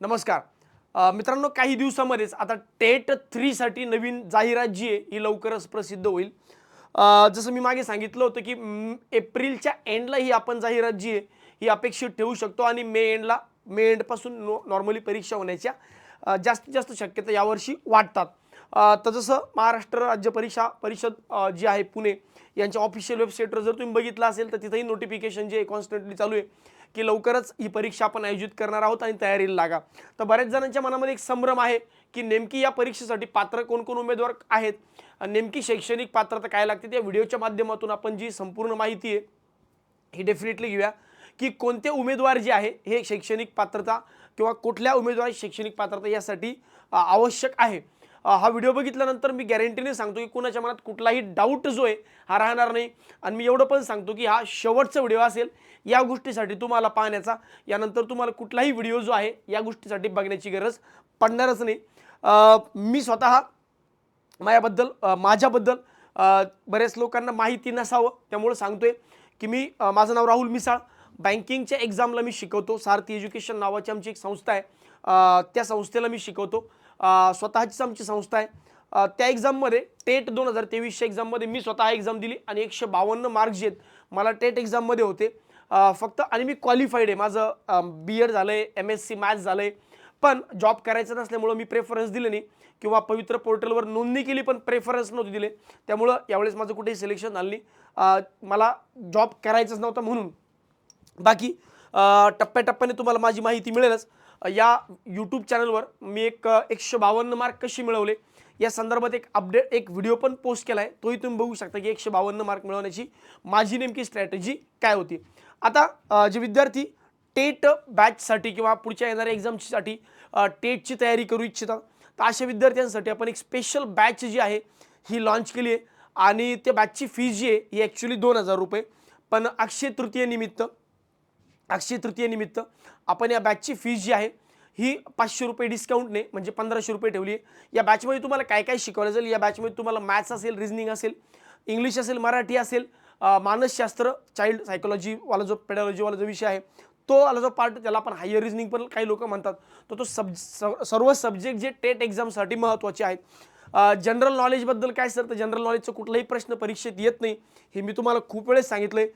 नमस्कार. मित्रांनो काही दिवसामध्येच आता टेट थ्रीसाठी नवीन जाहिरात जी आहे ही लवकरच प्रसिद्ध होईल. जसं मी मागे सांगितलं होतं की एप्रिलच्या एंडला ही आपण जाहिरात जी आहे ही अपेक्षित ठेवू शकतो आणि मे एंडला मे एंडपासून नो नॉर्मली परीक्षा होण्याच्या जास्तीत जास्त शक्यता यावर्षी वाटतात तर जसं महाराष्ट्र राज्य परीक्षा परिषद जी आहे पुणे यांच्या ऑफिशियल वेबसाईटवर जर तुम्ही बघितलं असेल तर तिथंही नोटिफिकेशन जे आहे कॉन्स्टंटली चालू आहे. की लवकरच ही परीक्षा आपण आयोजित करणार आहोत आणि तयारीला लागा. तर बऱ्याच जणांच्या मनामध्ये एक संभ्रम आहे की नेमकी या परीक्षेसाठी पात्र कोण कोण उमेदवार आहेत? नेमकी शैक्षणिक पात्रता काय लागते? त्या व्हिडिओच्या माध्यमातून आपण जी संपूर्ण माहिती आहे ही डेफिनेटली घेऊया. की कोणते उमेदवार जे आहे हे शैक्षणिक पात्रता किंवा कुठल्या उमेदवाराची शैक्षणिक पात्रता यासाठी आवश्यक आहे? हा व्हिडिओ बघितल्यानंतर मी गॅरंटीने सांगतो की कुणाच्या मनात कुठलाही डाऊट जो आहे हा राहणार नाही. आणि मी एवढं पण सांगतो की हा शेवटचा व्हिडिओ असेल या गोष्टीसाठी तुम्हाला पाहण्याचा. यानंतर तुम्हाला कुठलाही व्हिडिओ जो आहे या गोष्टीसाठी बघण्याची गरज पडणारच नाही. मी स्वतः माझ्याबद्दल माझ्याबद्दल बऱ्याच लोकांना माहिती नसावं त्यामुळं सांगतोय की मी माझं नाव राहुल मिसाळ. बँकिंगच्या एक्झामला मी शिकवतो. सारथी एज्युकेशन नावाची आमची एक संस्था आहे. त्या संस्थेला मी शिकवतो. स्वतःचीच आमची संस्था आहे. त्या एक्झाममध्ये टेट दोन हजार तेवीसच्या एक्झाममध्ये मी स्वतः एक्झाम दिली आणि एकशे बावन्न मार्क्स जे आहेत मला टेट एक्झाममध्ये होते. फक्त आणि मी क्वालिफाईड आहे. माझं बी एड झालं आहे एम एस सी मॅथ्स झालं आहे पण जॉब करायचं नसल्यामुळं मी प्रेफरन्स दिले नाही किंवा पवित्र पोर्टलवर नोंदणी केली पण प्रेफरन्स नव्हती दिले. त्यामुळं यावेळेस माझं कुठेही सिलेक्शन झालं नाही. मला जॉब करायचंच नव्हतं म्हणून. बाकी टप्प्याटप्प्याने तुम्हाला माझी माहिती मिळेलच. या यूट्यूब चॅनलवर मी एक एकशे बावन्न मार्क कशी मिळवले? या संदर्भात एक अपडेट एक व्हिडिओ पण पोस्ट केला आहे तोही तुम्ही बघू शकता की एकशे बावन्न मार्क मिळवण्याची माझी नेमकी स्ट्रॅटेजी काय होती. आता जे विद्यार्थी टेट बॅचसाठी किंवा पुढच्या येणाऱ्या एक्झामसाठी टेटची तयारी करू इच्छितात तर अशा विद्यार्थ्यांसाठी आपण एक स्पेशल बॅच जी आहे ही लॉन्च केली आहे. आणि त्या बॅचची फी जी आहे ही ॲक्च्युली दोन हजार रुपये. पण अक्षय तृतीयेनिमित्त अक्षय तृतीयेनिमित्त आपण या बॅचची फीज जी आहे ही पाचशे रुपये डिस्काउंटने म्हणजे पंधराशे रुपये ठेवली आहे. या बॅचमध्ये तुम्हाला काय काय शिकवलं जाईल? या बॅचमध्ये तुम्हाला मॅथ्स असेल रिझनिंग असेल इंग्लिश असेल मराठी असेल मानसशास्त्र चाइल्ड सायकोलॉजीवाला जो पेडॉलॉजीवाला जो विषय आहे तो आला जो पार्ट त्याला आपण हायर रिझनिंग पण काही लोक म्हणतात. तर तो सब स- सर्व सब्जेक्ट जे टेट एक्झामसाठी महत्त्वाचे आहेत. जनरल नॉलेजबद्दल काय सर तर जनरल नॉलेजचं कुठलाही प्रश्न परीक्षेत येत नाही हे मी तुम्हाला खूप वेळेस सांगितलं आहे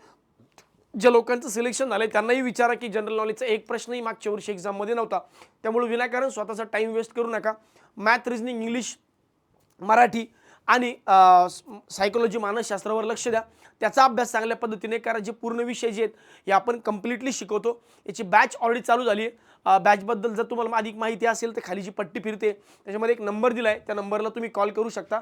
ज्या लोकांचं सिलेक्शन झालं आहे त्यांनाही विचारा की जनरल नॉलेजचा एक प्रश्नही मागच्या वर्षी एक्झाममध्ये नव्हता. त्यामुळे विनाकारण स्वतःचा टाईम वेस्ट करू नका. मॅथ रिजनिंग इंग्लिश मराठी आणि सायकोलॉजी मानसशास्त्रावर लक्ष द्या. त्याचा अभ्यास चांगल्या पद्धतीने करा. जे पूर्ण विषय जे आहेत हे आपण कम्प्लिटली शिकवतो. याची बॅच ऑलरेडी चालू झाली आहे. बॅचबद्दल जर तुम्हाला अधिक माहिती असेल तर खाली जी पट्टी फिरते. त्याच्यामध्ये एक नंबर दिला आहे त्या नंबरला तुम्ही कॉल करू शकता.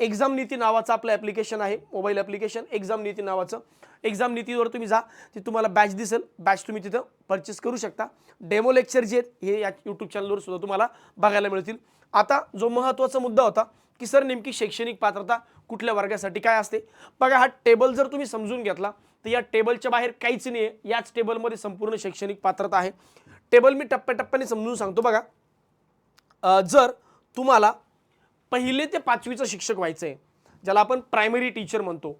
एक्झाम नीती नावाचं आपलं ॲप्लिकेशन आहे मोबाईल ॲप्लिकेशन एक्झाम नीती नावाचं. एक्झाम नीतीवर तुम्ही जा ते तुम्हाला बॅच दिसेल. बॅच तुम्ही तिथं परचेस करू शकता. डेमो लेक्चर जे आहेत हे या यूट्यूब चॅनलवर सुद्धा तुम्हाला बघायला मिळतील. आता जो महत्त्वाचा मुद्दा होता की सर नेमकी शैक्षणिक पात्रता कुठल्या वर्गासाठी काय असते? बघा हा टेबल जर तुम्ही समजून घेतला तर या टेबलच्या बाहेर काहीच नाही आहे याच टेबलमध्ये संपूर्ण शैक्षणिक पात्रता आहे. टेबल मी टप्प्याटप्प्याने समजून सांगतो बघा. जर तुम्हाला पहिले ते पाचवीचं शिक्षक व्हायचं आहे ज्याला आपण प्रायमरी टीचर म्हणतो.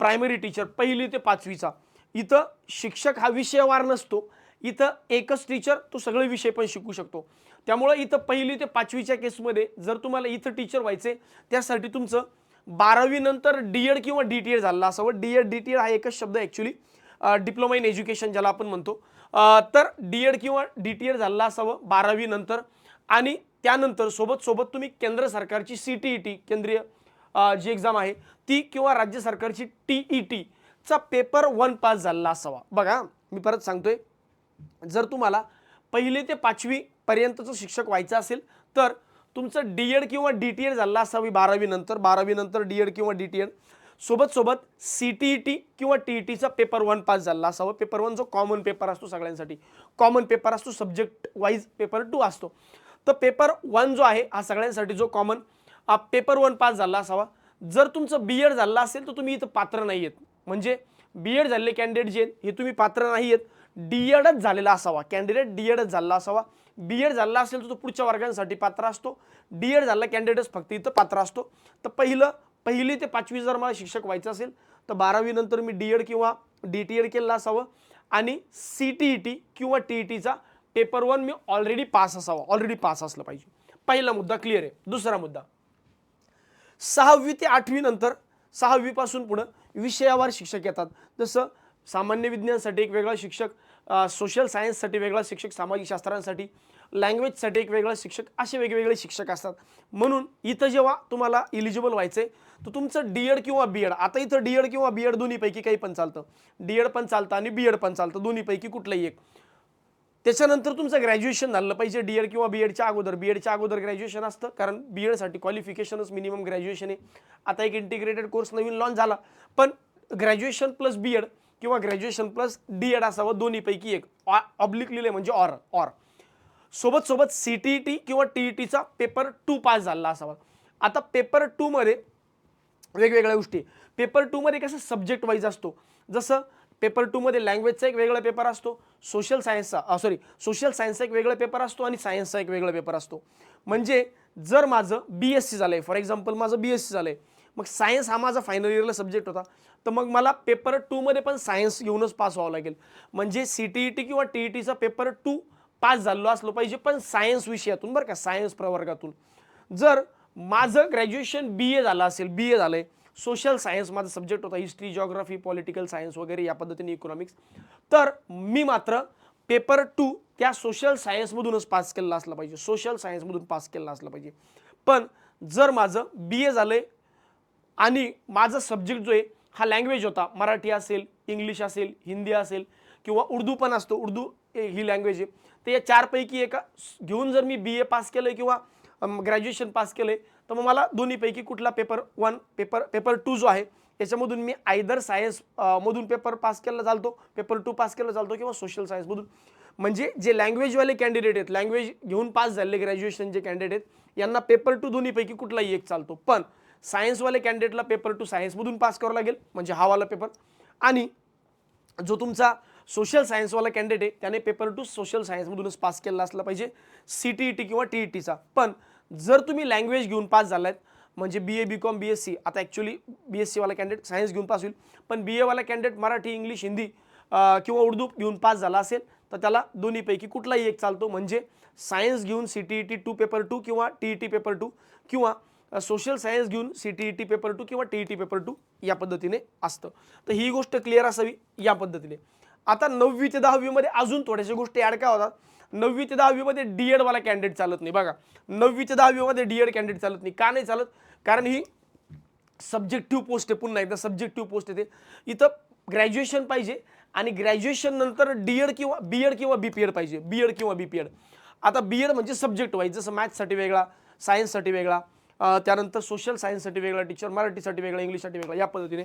प्रायमरी टीचर पहिली ते पाचवीचा. इथं शिक्षक हा विषयवार नसतो. इथं एकच टीचर तो सगळे विषय पण शिकू शकतो. त्यामुळं इथं पहिली ते पाचवीच्या केसमध्ये जर तुम्हाला इथं टीचर व्हायचे त्यासाठी तुमचं बारावीनंतर डी एड किंवा डी टी एड झालं असावं D Ed D T Ed हा एकच शब्द ॲक्च्युली डिप्लोमा इन एज्युकेशन ज्याला आपण म्हणतो. तर डी एड किंवा डी टी एड झालं असावं बारावीनंतर आणि त्यानंतर सोबत सोबत तुम्ही केंद्र सरकारची सी टी ई टी केंद्रीय जी एक्झाम आहे ती किंवा राज्य सरकारची टी ई टीचा पेपर वन पास झाला असावा. बघा मी परत सांगतोय. जर तुम्हाला पहिले ते पाचवी पर्यंतचं शिक्षक व्हायचं असेल तर तुमचं डी एड किंवा डी टी एड झालेला असावी बारावी नंतर बारावी नंतर डी एड किंवा डी टी एड सोबत सोबत सी टी ई टी किंवा टी ई टीचा पेपर वन पास झाला असावं. पेपर वन जो कॉमन पेपर असतो सगळ्यांसाठी. कॉमन पेपर असतो सब्जेक्ट वाईज पेपर टू असतो. तर पेपर वन जो आहे हा सगळ्यांसाठी जो कॉमन पेपर वन पास झाला असावा. जर तुमचं बी एड झालं असेल तर तुम्ही इथं पात्र नाही आहेत. म्हणजे बी एड झालेले कॅन्डिडेट जे हे तुम्ही पात्र नाही आहेत. डी एडच झालेला असावा. कॅन्डिडेट डी एडच झाला असावा. बी एड झाला असेल तर तो पुढच्या वर्गांसाठी पात्र असतो. डी एड झाला कॅन्डिडेटच फक्त इथं पात्र असतो. तर पहिलं पहिली ते पाचवी जर मला शिक्षक व्हायचं असेल तर बारावीनंतर मी डी एड किंवा डी टी एड केलेलं असावं. आणि सी टी ई टी किंवा टी ई टीचा पेपर वन मी ऑलरेडी पास असावा ऑलरेडी पास असलं पाहिजे. पहिला मुद्दा क्लिअर आहे. दुसरा मुद्दा. सहावी ते आठवी नंतर सहावीपासून पुढं विषयावार शिक्षक येतात. जसं सामान्य विज्ञानसाठी एक वेगळा शिक्षक सोशल सायन्ससाठी वेगळा शिक्षक सामाजिक शास्त्रांसाठी लँग्वेजसाठी एक वेगळा शिक्षक असे वेगवेगळे शिक्षक असतात. म्हणून इथं जेव्हा तुम्हाला इलिजिबल व्हायचं आहे तर तुमचं डी एड किंवा बी एड आता इथं डी एड किंवा बी एड दोन्हीपैकी काही पण चालतं. डी एड पण चालतं आणि बी एड पण चालतं दोन्हीपैकी कुठलंही एक. त्याच्यानंतर तुमचं ग्रॅज्युएशन झालं. पाहिजे डी एड किंवा बी एडच्या अगोदर. बी एडच्या अगोदर ग्रॅज्युएशन असतं. कारण बी एडसाठी क्वालिफिकेशनच मिनिमम ग्रॅज्युएशन आहे. आता एक इंटिग्रेटेड कोर्स नवीन लॉन्च झाला. पण ग्रॅज्युएशन प्लस बी एड किंवा ग्रॅज्युएशन प्लस डी एड असावं दोन्हीपैकी एक. ऑब्लिक लिहिले म्हणजे ऑर ऑर सोबत सोबत सी टी ई टी किंवा टी ई टीचा पेपर टू पास झाला असावा. आता पेपर टूमध्ये वेगवेगळ्या गोष्टी. पेपर टूमध्ये कसं सब्जेक्ट वाईज असतो. जसं पेपर टूमध्ये लँग्वेजचा एक वेगळा पेपर असतो. सोशल सायन्सचा सॉरी सोशल सायन्सचा एक वेगळा पेपर असतो आणि सायन्सचा एक वेगळा पेपर असतो. म्हणजे जर माझं बी एस सी झालं आहे फॉर एक्झाम्पल माझं बी एस सी झालं आहे मग सायन्स हा माझा फायनल इयरला सब्जेक्ट होता. तर मग मला पेपर टूमध्ये पण सायन्स घेऊनच पास व्हावं लागेल. म्हणजे सी टी ई टी किंवा टी ई टीचा पेपर टू पास झालो असलो पाहिजे पण सायन्स विषयातून बरं का सायन्स प्रवर्गातून. जर माझं ग्रॅज्युएशन बी ए झालं असेल बी ए झालं आहे सोशल सायन्स माझा सब्जेक्ट होता हिस्ट्री जॉग्राफी पॉलिटिकल सायन्स वगैरे या पद्धतीने इकॉनॉमिक्स तर मी मात्र पेपर टू त्या सोशल सायन्समधूनच पास केलेला असला पाहिजे. सोशल सायन्समधून पास केलेला असला पाहिजे. पण जर माझं बी ए झालं आहे आणि माझा सब्जेक्ट जो आहे हा लँग्वेज होता मराठी असेल इंग्लिश असेल हिंदी असेल किंवा उर्दू पण असतो उर्दू ही लँग्वेज आहे. तर या चारपैकी एका घेऊन जर मी बी ए पास केलं किंवा ग्रॅज्युएशन पास केलं आहे तर मग मला दोन्हीपैकी कुठला paper one paper paper two जो आहे याच्यामधून मी आयदर सायन्स मधून पेपर पास केला चालतो पेपर टू पास केला चालतो किंवा सोशल सायन्समधून म्हणजे जे लँग्वेजवाले कॅन्डिडेट आहेत लँग्वेज घेऊन पास झालेले ग्रॅज्युएशनचे कॅन्डिडेट आहेत यांना पेपर टू दोन्हीपैकी कुठलाही एक चालतो. पण सायन्सवाले कॅन्डिडेटला पेपर टू सायन्समधून पास करावं लागेल म्हणजे हावाला पेपर आणि जो तुमचा सोशल सायन्सवाला कॅन्डिडेट आहे त्याने पेपर टू सोशल सायन्समधूनच पास केला असला पाहिजे सी टी ई टी किंवा टी ई टीचा पण जर तुम्ही लँग्वेज घेऊन पास झालात म्हणजे B A B Com B S C आता ॲक्च्युली बी एस सीवाला कॅन्डिडेट सायन्स घेऊन पास होईल पण बी एवाला कॅन्डिडेट मराठी इंग्लिश हिंदी किंवा उर्दू घेऊन पास झाला असेल तर त्याला दोन्हीपैकी कुठलाही एक चालतो. म्हणजे सायन्स घेऊन C T E T two paper two किंवा T E T paper two किंवा सोशल सायन्स घेऊन C T E T paper two किंवा T E T paper two या पद्धतीने असतं. तर ही गोष्ट क्लिअर असावी या पद्धतीने. आता नववी ते दहावीमध्ये अजून थोड्याशा गोष्टी ॲड काय होतात? नववी ते दहावीमध्ये डी एडवाला कॅन्डिडेट चालत नाही. बघा नववी ते दहावीमध्ये डी एड कॅन्डिडेट चालत नाही. का नाही चालत? कारण ही सब्जेक्टिव्ह पोस्ट आहे. पुन्हा एकदा सब्जेक्टिव्ह पोस्ट आहे ते. इथं ग्रॅज्युएशन पाहिजे आणि ग्रॅज्युएशन नंतर डी एड किंवा बी एड किंवा बी पी एड पाहिजे. बी एड किंवा बी पी एड आता बी एड म्हणजे सब्जेक्ट वाईज जसं मॅथ्ससाठी वेगळा सायन्ससाठी वेगळा त्यानंतर सोशल सायन्ससाठी वेगळा टीचर मराठीसाठी वेगळा इंग्लिशसाठी वेगळा या पद्धतीने.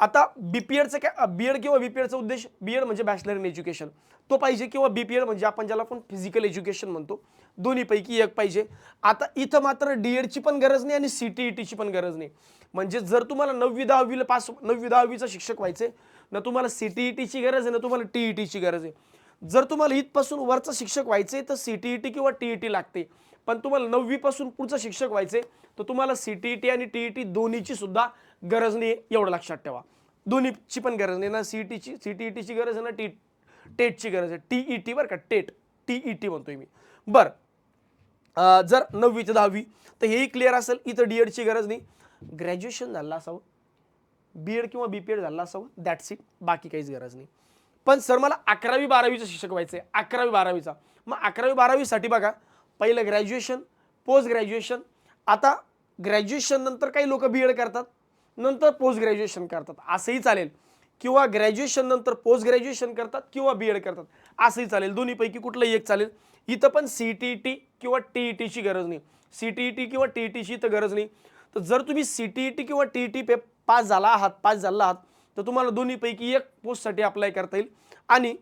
आता बी पी एडचं काय बी एड किंवा बी पी एडचा उद्देश बी एड म्हणजे बॅचलर इन एज्युकेशन तो पाहिजे किंवा बी पी एड म्हणजे आपण ज्याला आपण फिजिकल एज्युकेशन म्हणतो. दोन्हीपैकी एक पाहिजे. आता इथं मात्र डी एडची पण गरज नाही आणि सी टी ई टीची पण गरज नाही. म्हणजे जर तुम्हाला नववी दहावीला पास नववी दहावीचा शिक्षक व्हायचे ना तुम्हाला सी टी ई टीची गरज आहे ना तुम्हाला टी ई टीची गरज आहे. जर तुम्हाला इथपासून वरचा शिक्षक व्हायचे तर सी टी ई टी किंवा टी ई टी लागते. पण तुम्हाला नववीपासून पुढचं शिक्षक व्हायचे तर तुम्हाला सी टी ई टी आणि टी ई टी दोन्हीची सुद्धा गरज नाही एवढं लक्षात ठेवा. दोन्हीची पण गरज नाही ना सी टीची सी टी ई टीची गरज आहे ना टी टेटची गरज आहे. टी ई टी बरं का टेट टी ई टी म्हणतोय मी. बरं. जर नववी ते दहावी तर हेही क्लिअर असेल इथं डी एडची गरज नाही. ग्रॅज्युएशन झालं असावं. बी एड किंवा बी पी एड झालं असावं दॅट्स इट बाकी काहीच गरज नाही. पण सर मला अकरावी बारावीचं शिक्षक व्हायचं आहे अकरावी बारावीचा. मग अकरावी बारावीसाठी बघा पहिलं ग्रॅज्युएशन पोस्ट ग्रॅज्युएशन आता ग्रॅज्युएशन नंतर काही लोक बी एड करतात. नंतर पोस्ट ग्रॅज्युएशन करतात. असंही चालेल. किंवा ग्रॅज्युएशन नंतर पोस्ट ग्रॅज्युएशन करतात किंवा बी एड करतात. असंही चालेल. दोन्हीपैकी कुठलंही एक चालेल. इथं पण सी टी ई टी किंवा टी ई टीची गरज नाही. सी टी ई टी किंवा टी ई टीची इथं गरज नाही. तर जर तुम्ही सी टी ई टी किंवा टी ई टी पे पास झाला आहात पास झाला आहात तर तुम्हाला दोन्हीपैकी एक पोस्टसाठी अप्लाय करता येईल. आणि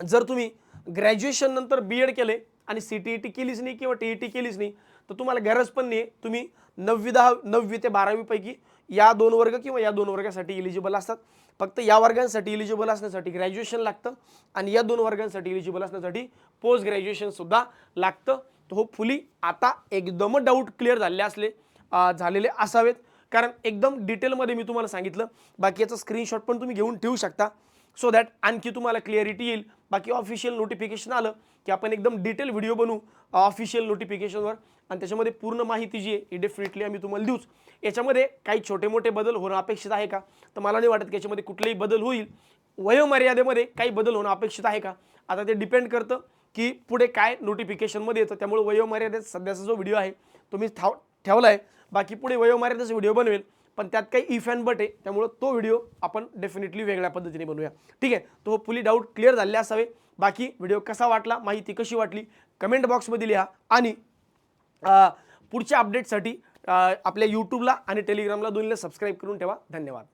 जर तुम्ही ग्रॅज्युएशन नंतर बी एड केले आणि सी टी ई टी केलीच नाही किंवा टी ई टी केलीच नाही तर तुम्हाला गरज पण नाही. तुम्ही नववी दहा नववी ते बारावीपैकी या दोन वर्ग किंवा या दोन वर्गासाठी इलिजिबल असतात. फक्त या वर्गांसाठी इलिजिबल असण्यासाठी ग्रॅज्युएशन लागतं आणि या दोन वर्गांसाठी इलिजिबल असण्यासाठी पोस्ट ग्रॅज्युएशनसुद्धा लागतं. तर होपफुली आता एकदम डाऊट क्लिअर झाले असले झालेले असावेत. कारण एकदम डिटेलमध्ये मी तुम्हाला सांगितलं. बाकी याचा स्क्रीनशॉट पण तुम्ही घेऊन ठेवू शकता. सो दॅट आणखी तुम्हाला क्लिअरिटी येईल. बाकी ऑफिशियल नोटिफिकेशन आलं की आपण एकदम डिटेल व्हिडिओ बनवू. ऑफिशियल नोटिफिकेशनवर आणि त्याच्यामध्ये पूर्ण माहिती जी आहे ही डेफिनेटली आम्ही तुम्हाला देऊच. याच्यामध्ये काही छोटे मोठे बदल होणं अपेक्षित आहे का? तर मला नाही वाटत की याच्यामध्ये कुठलेही बदल होईल. वयोमर्यादेमध्ये काही बदल होणं अपेक्षित आहे का? आता ते डिपेंड करतं की पुढे काय नोटिफिकेशनमध्ये येतं. त्यामुळे वयोमर्यादेत सध्याचा जो व्हिडिओ आहे तो मी थाव ठेवला आहे बाकी पुढे वयोमर्यादेचा व्हिडिओ बनवेल. पण त्यात काही इफ अँड बट आहे त्यामुळं तो व्हिडिओ आपण डेफिनेटली वेगळ्या पद्धतीने बनवूया. ठीक आहे तो फुली डाऊट क्लिअर झाले असावे. बाकी व्हिडिओ कसा वाटला माहिती कशी वाटली कमेंट बॉक्समध्ये लिहा. आणि पुढच्या अपडेटसाठी आपल्या यूट्यूबला आणि टेलिग्रामला दोन्हीला सबस्क्राईब करून ठेवा. धन्यवाद.